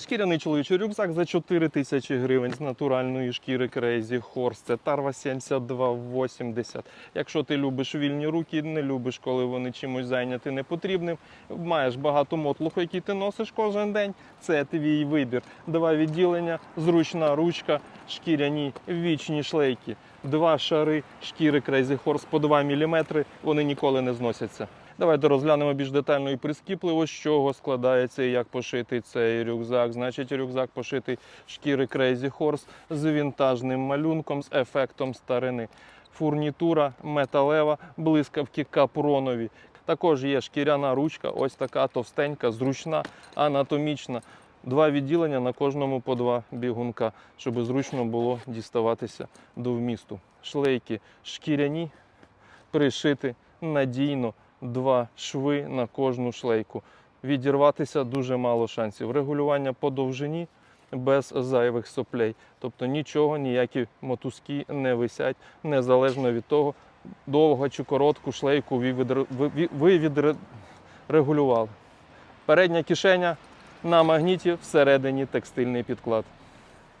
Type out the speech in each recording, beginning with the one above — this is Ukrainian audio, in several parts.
Шкіряний чоловічий рюкзак за 4 тисячі гривень з натуральної шкіри Crazy Horse. Це Tarva 7280. Якщо ти любиш вільні руки, не любиш, коли вони чимось зайняті непотрібним, маєш багато мотлуху, який ти носиш кожен день. Це твій вибір. Два відділення, зручна ручка, шкіряні вічні шлейки. Два шари шкіри Crazy Horse по 2 мм, вони ніколи не зносяться. Давайте розглянемо більш детально і прискіпливо, з чого складається і як пошитий цей рюкзак. Значить, рюкзак пошитий шкіри Crazy Horse з вінтажним малюнком, з ефектом старини. Фурнітура металева, блискавки капронові. Також є шкіряна ручка, ось така товстенька, зручна, анатомічна. Два відділення на кожному по два бігунка, щоб зручно було діставатися до вмісту. Шлейки шкіряні, пришити надійно два шви на кожну шлейку. Відірватися дуже мало шансів. Регулювання по довжині без зайвих соплей. Тобто нічого, ніякі мотузки не висять, незалежно від того, довго чи коротку шлейку ви відре- ви- ви- ви відрегулювали. Передня кишеня на магніті всередині текстильний підклад.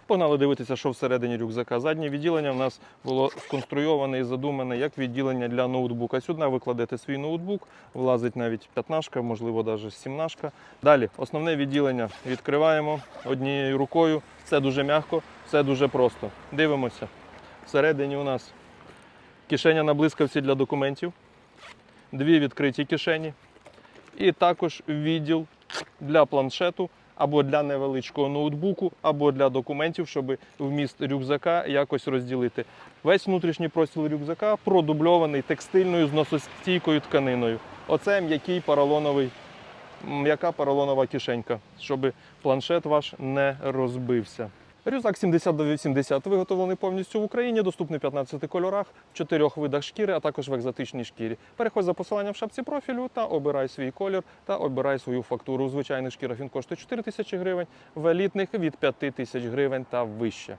Погнали дивитися, що всередині рюкзака. Заднє відділення в нас було сконструйоване і задумане як відділення для ноутбука. Сюди ви кладете свій ноутбук, влазить навіть п'ятнашка, можливо, навіть сімнашка. Далі основне відділення відкриваємо однією рукою. Все дуже м'яко, все дуже просто. Дивимося. Всередині у нас кишеня на блискавці для документів, дві відкриті кишені, і також відділ для планшету або для невеличкого ноутбуку, або для документів, щоб вміст рюкзака якось розділити. Весь внутрішній простіл рюкзака продубльований текстильною зносостійкою тканиною. Оце м'який поролоновий, м'яка поролонова кишенька, щоб планшет ваш не розбився. Рюкзак 70 до 80 виготовлений повністю в Україні, доступний в 15 кольорах, в 4 видах шкіри, а також в екзотичній шкірі. Переходь за посиланням в шапці профілю та обирай свій колір та обирай свою фактуру. У звичайних шкірах він коштує 4 тисячі гривень, в елітних від 5 тисяч гривень та вище.